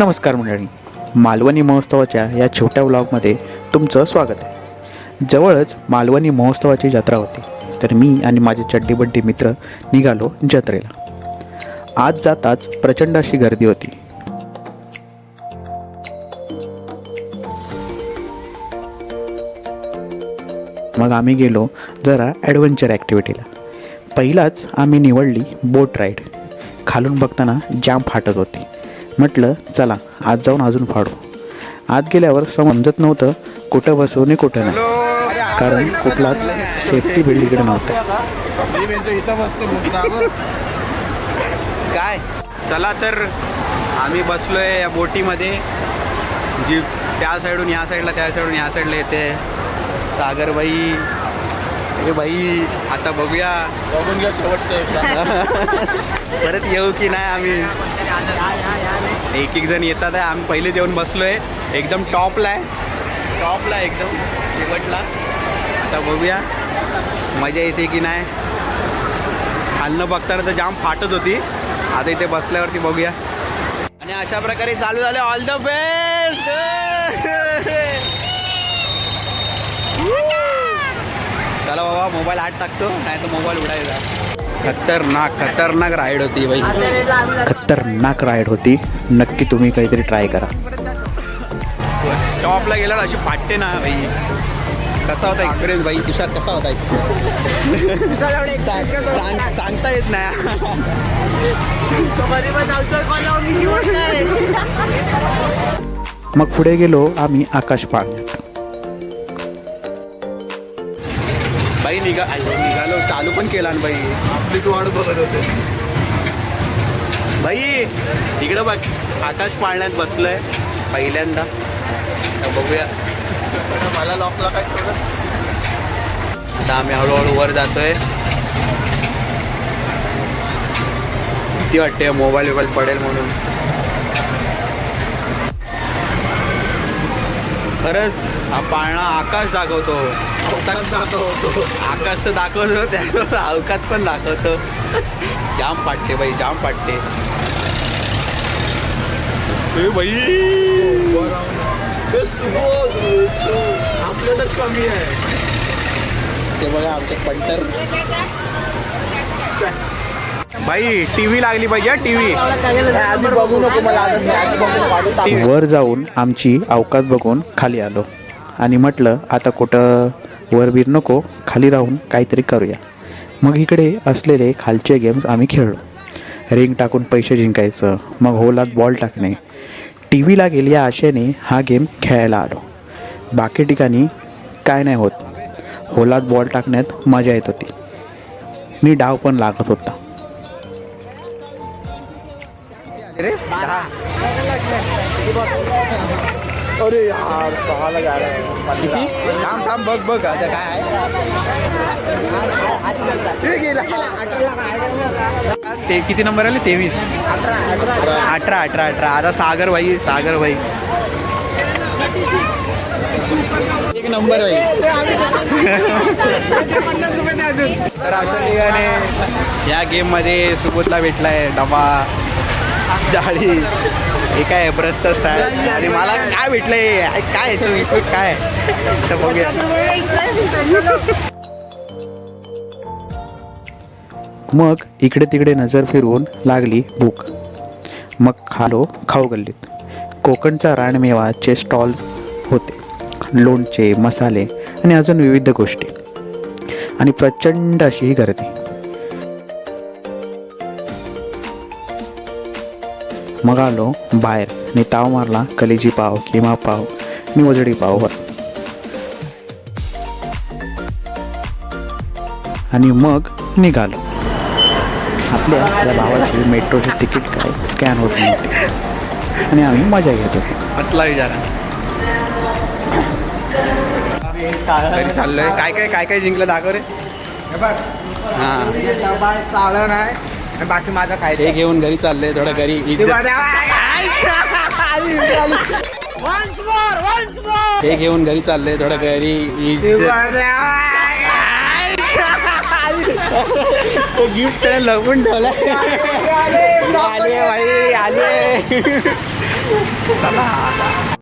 नमस्कार मंडळी. मालवणी महोत्सवाच्या या छोट्या व्लॉगमध्ये तुमचं स्वागत आहे. जवळच मालवणी महोत्सवाची जत्रा होती. तर मी आणि माझे चड्डीबड्डी मित्र निघालो जत्रेला. आज जाताच प्रचंड अशी गर्दी होती. मग आम्ही गेलो जरा ॲडव्हेंचर ॲक्टिव्हिटीला पहिलाच आम्ही निवडली बोट राईड खालून बघताना जाम फाटत होती. म्हटलं चला आज जाऊन अजून फाडू. आत गेल्यावर समजत नव्हतं कुठं बसू आणि कुठं नाही. कारण कुठलाच सेफ्टी बिल्ड इकडे नव्हता. काय? चला तर आम्ही बसलोय या बोटीमध्ये. जी त्या साईडून या साईडला त्या साईडून या साईडला येते. सागर बाई अरे बाई आता बघूया. बघून घ्या शेवटचं परत येऊ की नाही आम्ही? एक एक जण येतात आहे. आम्ही पहिले येऊन आहे एकदम टॉपला आहे. टॉपला आहे एकदम शेवटला. आता बघूया. मजा येते की नाही? खालनं बघताना तर जाम फाटत होती. आता इथे बसल्यावरती बघूया. आणि अशा प्रकारे चालू झाले. ऑल द बेस्ट चला बाबा मोबाईल आत टाकतो. नाही तर मोबाईल उडायचा. खतरनाक खतरनाक राईड होती बाई खतरनाक राईड होती. नक्की तुम्ही काहीतरी ट्राय करा. टॉपला गेल्यावर अशी फाटते ना बाई कसा होता एक्सपिरियन्स बाई तुषार कसा होता सांग- सांगता येत नाही. मग पुढे गेलो आम्ही आकाश पाळण्यात बाई निघा. चालू पण केला ना बाई. आपलीच वाट बघत होते. बाई इकडं बघ. आकाश पाळण्यात बसलोय पहिल्यांदा. बघूया. मला लॉकला काय कळलं आता आम्ही हळूहळू वर जातोय. भीती वाटते मोबाईल बिबाईल पडेल म्हणून. खरंच हा पाळणा आकाश दाखवतो. अवकाश आकाश तर दाखवतो त्यावर अवकाश पण दाखवतो जाम पाटते बाई जाम पाटते बाई! कमी आहे. ते बघा आमचे पंटर. बाई टीव्ही लागली पाहिजे टीव्ही. आधी बघू नको मला आदत नाही. आधी बघू नको आधी टाकू. वर जाऊन आमची अवकात बघून खाली आलो. आणि म्हटलं आता कुठं वरवीर नको खाली राहून काहीतरी करूया. मग इकडे असलेले खालचे गेम्स आम्ही खेळलो. रिंग टाकून पैसे जिंकायचं मग होलात बॉल टाकणे. टी व्ही लागेल या आशेने हा गेम खेळायला आलो. बाकी ठिकाणी काय नाही होत. होलात बॉल टाकण्यात मजा येत होती. मी डाव पण लागत होता. रे अरे यार सहाला जा किती? थांब थांब बघ बघ आता काय आहे. ते किती नंबर आले? तेवीस. अठरा. अठरा अठरा आता सागर भाई सागर भाई. एक नंबर भाई तर अशा ठिकाणी या गेममध्ये सुबोधला भेटलाय डबा जाळी. हे काय ब्रस्त स्टाईल आणि मला काय भेटलंय? काय याचं काय? तर बघूया. मग इकडे तिकडे नजर फिरवून लागली भूक. मग खालो खाऊ गल्लीत. कोकणचा रानमेवाचे स्टॉल होते. लोणचे मसाले आणि अजून विविध गोष्टी. आणि प्रचंड अशी गर्दी. मग आलो बाहेर. आणि ताव मारला कलेजी पाव किमा पाव आणि वजडी पाववर. आणि मग निघालो. आपल्या त्या भावाची मेट्रोची तिकीट काय? स्कॅन होत नव्हते. आणि आम्ही मजा घेत होतो. असला विचार. चाललोय. काय काय काय काय जिंकलं? दाखव रे. हा नाही आणि बाकी माझा काय ते घेऊन घरी चाललंय थोडं घरी ते घेऊन घरी चाललंय थोडं घरी तो गिफ्ट लपून ठेवलाय. आले भाई आले. चला.